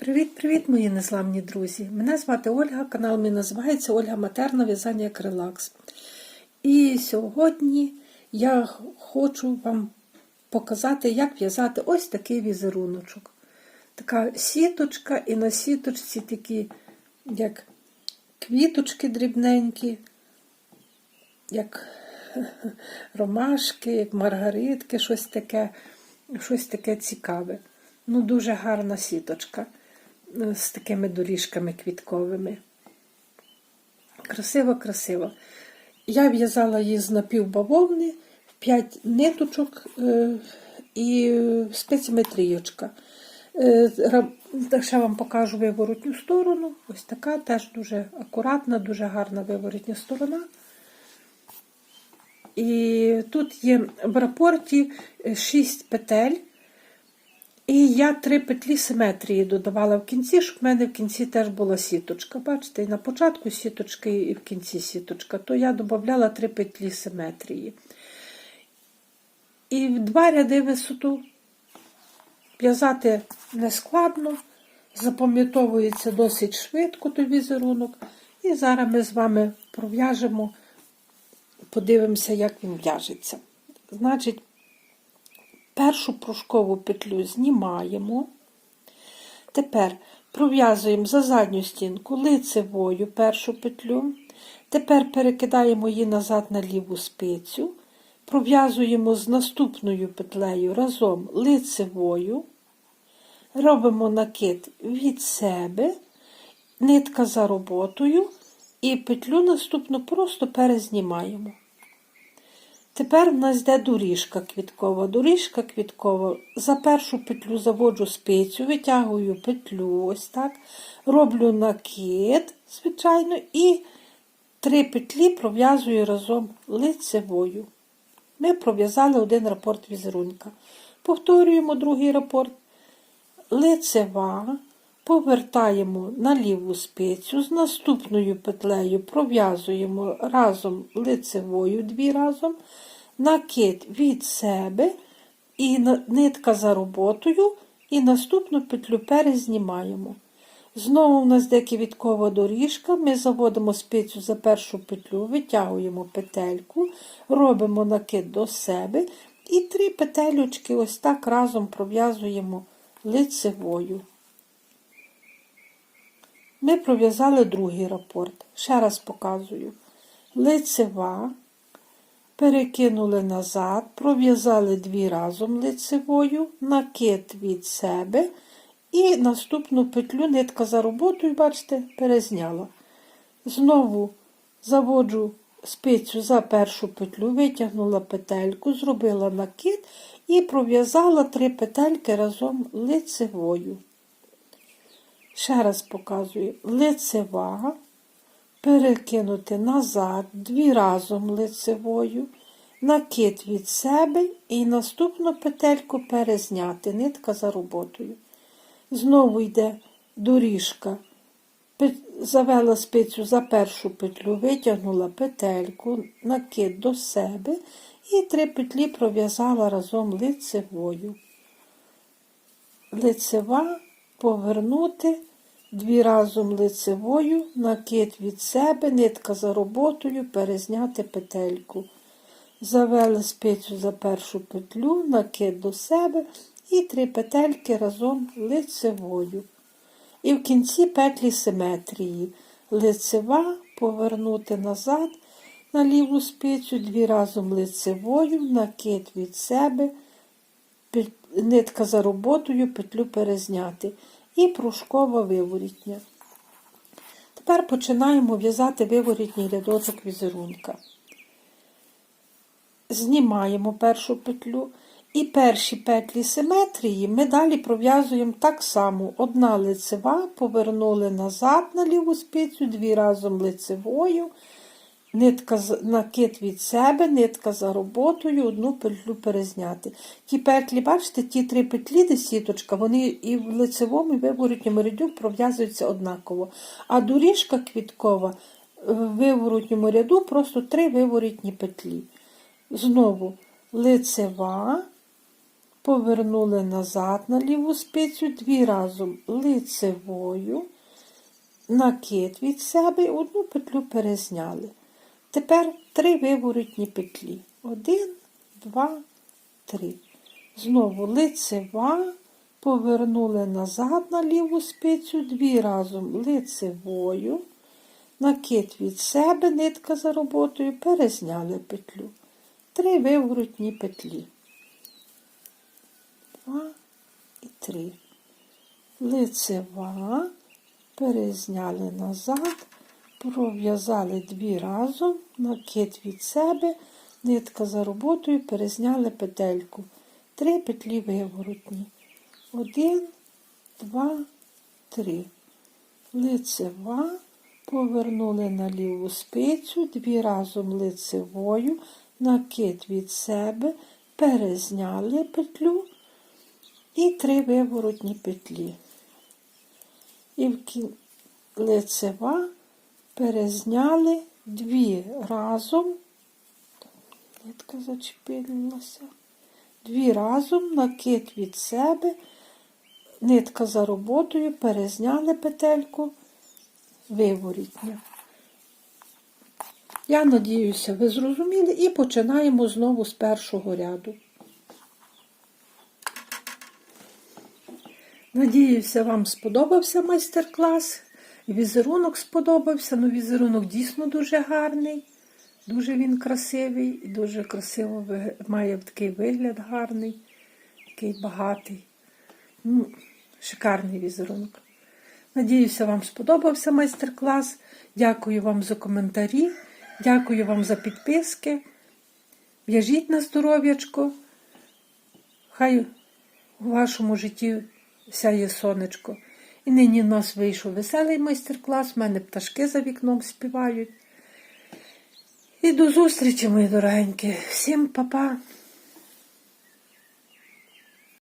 Привіт-привіт, мої незламні друзі! Мене звати Ольга, канал мій називається Ольга Матерна В'язання як релакс. І сьогодні я хочу вам показати, як в'язати ось такий візеруночок. Така сіточка, і на сіточці такі, як квіточки дрібненькі, як ромашки, як маргаритки, щось таке, щось таке цікаве. Ну, дуже гарна сіточка з такими доріжками квітковими. Красиво, красиво. Я в'язала її з напівбавовни, 5 ниточок е, і. Е, ра- Ще вам покажу виворотню сторону. Ось така теж дуже акуратна, дуже гарна виворотня сторона. І тут є в рапорті 6 петель. І я три петлі симетрії додавала в кінці, щоб в мене в кінці теж була сіточка. Бачите, і на початку сіточки, і в кінці сіточка. То я додавала три петлі симетрії. І в два ряди висоту в'язати не складно, запам'ятовується досить швидко той візерунок. І зараз ми з вами пров'яжемо, подивимося, як він в'яжеться. Значить, першу пружкову петлю знімаємо. Тепер пров'язуємо за задню стінку лицевою першу петлю. Тепер перекидаємо її назад на ліву спицю. Пров'язуємо з наступною петлею разом лицевою. Робимо накид від себе, нитка за роботою, і петлю наступну просто перезнімаємо. Тепер в нас йде доріжка квіткова. Доріжка квіткова. За першу петлю заводжу спицю, витягую петлю, ось так, роблю накид, звичайно, і три петлі пров'язую разом лицевою. Ми пров'язали один рапорт візерунка. Повторюємо другий рапорт. Лицева, повертаємо на ліву спицю, з наступною петлею пров'язуємо разом лицевою дві разом, накид від себе і нитка за роботою, і наступну петлю перезнімаємо. Знову у нас де квіткова доріжка, ми заводимо спицю за першу петлю, витягуємо петельку, робимо накид до себе і три петелючки ось так разом пров'язуємо лицевою. Ми пров'язали другий рапорт. Ще раз показую. Лицева, перекинули назад, пров'язали дві разом лицевою, накид від себе. І наступну петлю нитка за роботою, бачите, перезняла. Знову заводжу спицю за першу петлю, витягнула петельку, зробила накид і пров'язала три петельки разом лицевою. Ще раз показую лицева, перекинути назад, дві разом лицевою, накид від себе і наступну петельку перезняти, нитка за роботою. Знову йде доріжка, завела спицю за першу петлю, витягнула петельку, накид до себе і три петлі пров'язала разом лицевою. Лицева повернути, дві разом лицевою, накид від себе, нитка за роботою, перезняти петельку. Завели спицю за першу петлю, накид до себе і три петельки разом лицевою. І в кінці петлі симетрії. Лицева повернути назад на ліву спицю, дві разом лицевою, накид від себе, нитка за роботою, петлю перезняти. І пружкова виворітня. Тепер починаємо в'язати виворітній рядочок візерунка. Знімаємо першу петлю. І перші петлі симетрії ми далі пров'язуємо так само. Одна лицева, повернули назад на ліву спицю, дві разом лицевою, нитка накид від себе, нитка за роботою, одну петлю перезняти. Ті петлі, бачите, ті три петлі, де сіточка, вони і в лицевому, і в виворотньому ряду пров'язуються однаково. А доріжка квіткова в виворотньому ряду просто три виворотні петлі. Знову лицева повернули назад на ліву спицю, дві разом лицевою, накид від себе одну петлю перезняли. Тепер три виворотні петлі. Один, два, три. Знову лицева, повернули назад на ліву спицю, дві разом лицевою, накид від себе, нитка за роботою, перезняли петлю. Три виворотні петлі. Два і три. Лицева, перезняли назад, пров'язали дві разом, накид від себе, нитка за роботою, перезняли петельку. Три петлі виворотні. Один, два, три. Лицева, повернули на ліву спицю, дві разом лицевою, накид від себе, перезняли петлю і три виворотні петлі. І в кін... лицева перезняли дві разом, нитка зачепилася, дві разом, накид від себе, нитка за роботою, перезняли петельку, виворітня. Я надіюся, ви зрозуміли і починаємо знову з першого ряду. Надіюся, вам сподобався майстер-клас. Візерунок сподобався. Ну, візерунок дійсно дуже гарний, дуже він красивий, дуже красиво має такий вигляд гарний, такий багатий. Ну, шикарний візерунок. Надіюся, вам сподобався майстер-клас. Дякую вам за коментарі, дякую вам за підписки. В'яжіть на здоров'ячко. Хай у вашому житті сяє сонечко. І нині в нас вийшов веселий майстер-клас, в мене пташки за вікном співають. І до зустрічі, мої дорогенькі. Всім па-па.